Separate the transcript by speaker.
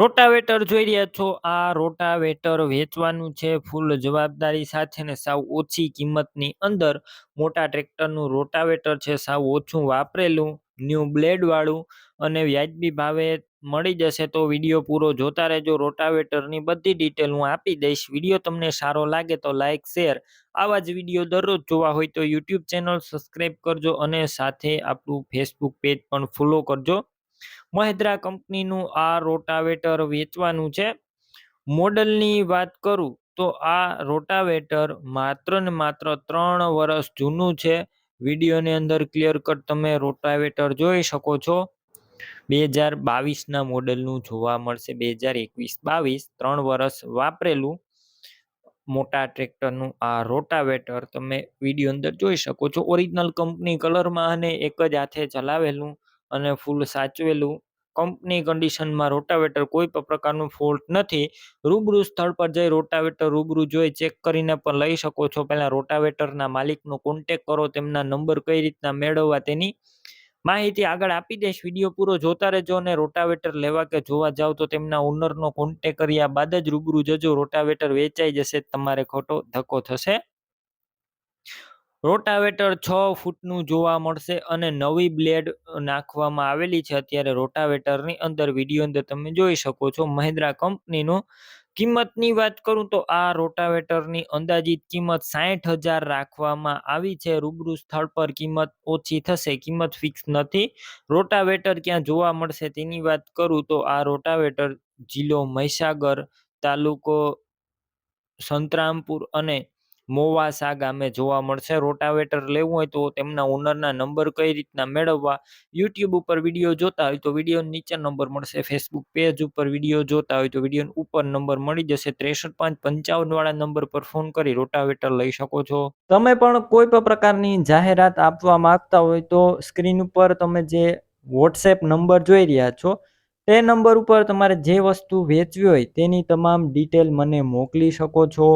Speaker 1: Rotavator જોઈ રહ્યા છો. આ રોટાવેટર વેચવાનું છે. ફૂલ જવાબદારી સાથે ને સાવ ઓછી કિંમતની અંદર મોટા ટ્રેક્ટરનું રોટાવેટર છે. સાવ ઓછું વાપરેલું ન્યૂ બ્લેડવાળું અને વ્યાજબી ભાવે મળી જશે તો વીડિયો પૂરો જોતા રહેજો. રોટાવેટરની બધી ડિટેલ હું આપી દઈશ. વીડિયો તમને સારો લાગે તો લાઇક શેર આવા જ વીડિયો દરરોજ જોવા હોય તો યુટ્યુબ ચેનલ સબસ્ક્રાઈબ કરજો અને સાથે આપણું ફેસબુક પેજ પણ ફોલો કરજો. મહિન્દ્રા કંપનીનું આ રોટાવેટર વેચવાનું છે. મોડલની વાત કરું તો આ રોટાવેટર માત્ર ને માત્ર ત્રણ વર્ષ જૂનું છે. વિડીયોની અંદર ક્લિયર કટ તમે રોટાવેટર જોઈ શકો છો. બે હજાર બાવીસના મોડલનું જોવા મળશે. બે હજાર એકવીસ બાવીસ ત્રણ વર્ષ વાપરેલું મોટા ટ્રેક્ટરનું આ રોટાવેટર તમે વીડિયો અંદર જોઈ શકો છો. ઓરિજિનલ કંપની કલરમાં અને એક જ હાથે ચલાવેલું અને ફૂલ સાચવેલું. કંપની કન્ડિશનમાં રોટાવેટર કોઈ પણ પ્રકારનું ફોલ્ટ નથી. રૂબરૂ સ્થળ પર જઈ રોટાવેટર રૂબરૂ જોઈ ચેક કરીને પણ લઈ શકો છો. પહેલાં રોટાવેટરના માલિકનો કોન્ટેક કરો, તેમના નંબર કઈ રીતના મેળવવા તેની માહિતી આગળ આપી દઈશ. વીડિયો પૂરો જોતા રહેજો અને રોટાવેટર લેવા કે જોવા જાવ તો તેમના ઓનરનો કોન્ટેક કર્યા બાદ જ રૂબરૂ જજો. રોટાવેટર વેચાઈ જશે, તમારે ખોટો ધક્કો થશે. રોટાવેટર છ ફૂટનું જોવા મળશે અને નવી બ્લેડ નાખવામાં આવેલી છે. અત્યારે રોટાવેટરની અંદર, વીડિયો અંદર તમે જોઈ શકો છો. મહિન્દ્રા કંપનીનો કિંમતની વાત કરું તો આ રોટાવેટરની અંદાજિત કિંમત સાઠ હજાર રાખવામાં આવી છે. રૂબરૂ સ્થળ પર કિંમત ઓછી થશે, કિંમત ફિક્સ નથી. રોટાવેટર ક્યાં જોવા મળશે તેની વાત કરું તો આ રોટાવેટર જિલ્લો મહીસાગર તાલુકો સંતરામપુર અને મોવાસા ગામે જોવા મળશે. રોટાવેટર લેવું હોય તો તેમના ઓનરના નંબર કઈ રીતના મેળવવા? યુટ્યુબ ઉપર વીડિયો જોતા હોય તો વીડિયો નીચે નંબર મળશે. ફેસબુક પેજ ઉપર વીડિયો જોતા હોય તો વીડિયો ઉપર નંબર મળી જશે. ત્રેસઠ પાંચ પંચાવન વાળા નંબર પર ફોન કરી રોટાવેટર લઈ શકો છો. તમે પણ કોઈ પણ પ્રકારની જાહેરાત આપવા માંગતા હોય તો સ્ક્રીન ઉપર તમે જે વોટ્સએપ નંબર જોઈ રહ્યા છો, તે નંબર ઉપર તમારે જે વસ્તુ વેચવી હોય તેની તમામ ડિટેલ મને મોકલી શકો છો.